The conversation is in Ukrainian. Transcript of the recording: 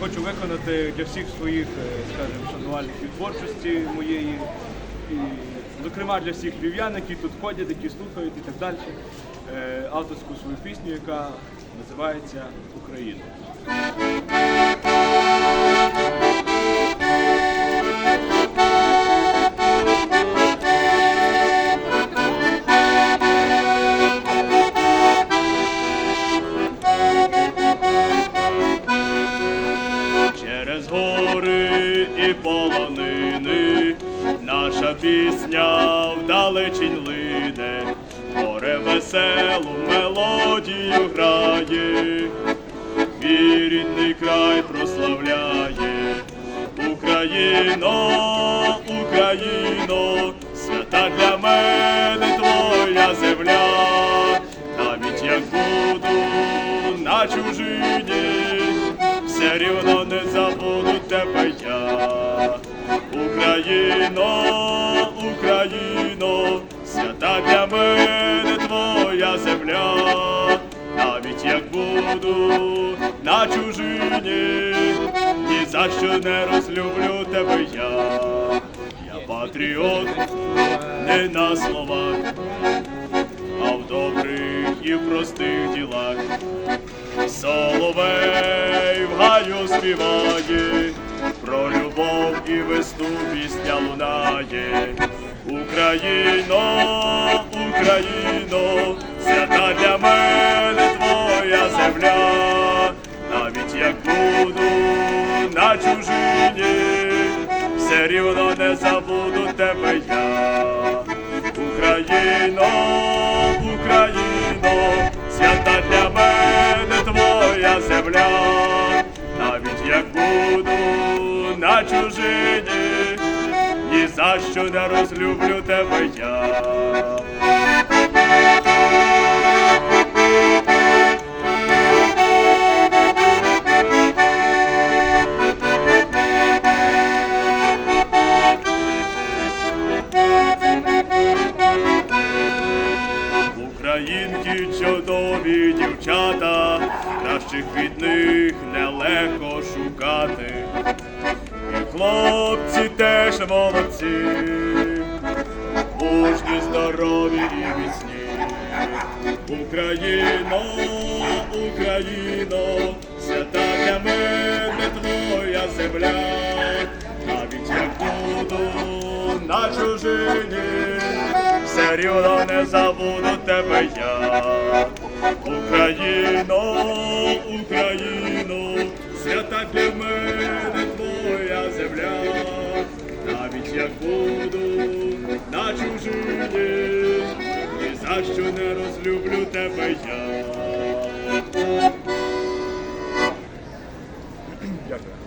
хочу виконати для всіх своїх, е, скажімо, шанувальників творчості моєї, і, зокрема для всіх львів'ян, які тут ходять, які слухають і так далі. е, Авторську свою пісню, яка називається Україна. Через гори і полонини наша пісня вдалечінь лине, море веселу мелодію грає, мій рідний край прославляє. Україно, Україно, свята для мене твоя земля, навіть як буду на чужині, все рівно не забуду тебе я. Україно, Україно, свята для мене твоя земля, навіть як буду на чужині, ні за що не розлюблю тебе я. Я патріот не на словах, а в добрих і в простих ділах. Соловей в гаю співає, про любов і весну пісня лунає. Україно, Україно, свята для мене твоя земля, навіть як буду на чужині, все рівно не забуду тебе я. Чужині, ні за що не розлюблю тебе я. Українки чудові дівчата, кращих від теж молодці, мужні, здорові і міцні. Україно, Україно, свята для мене твоя земля, навіть як буду на чужині, все рівно не забуду тебе я. Україно, Україно, буду на чужині, ні за що не розлюблю тебе я. Дякую.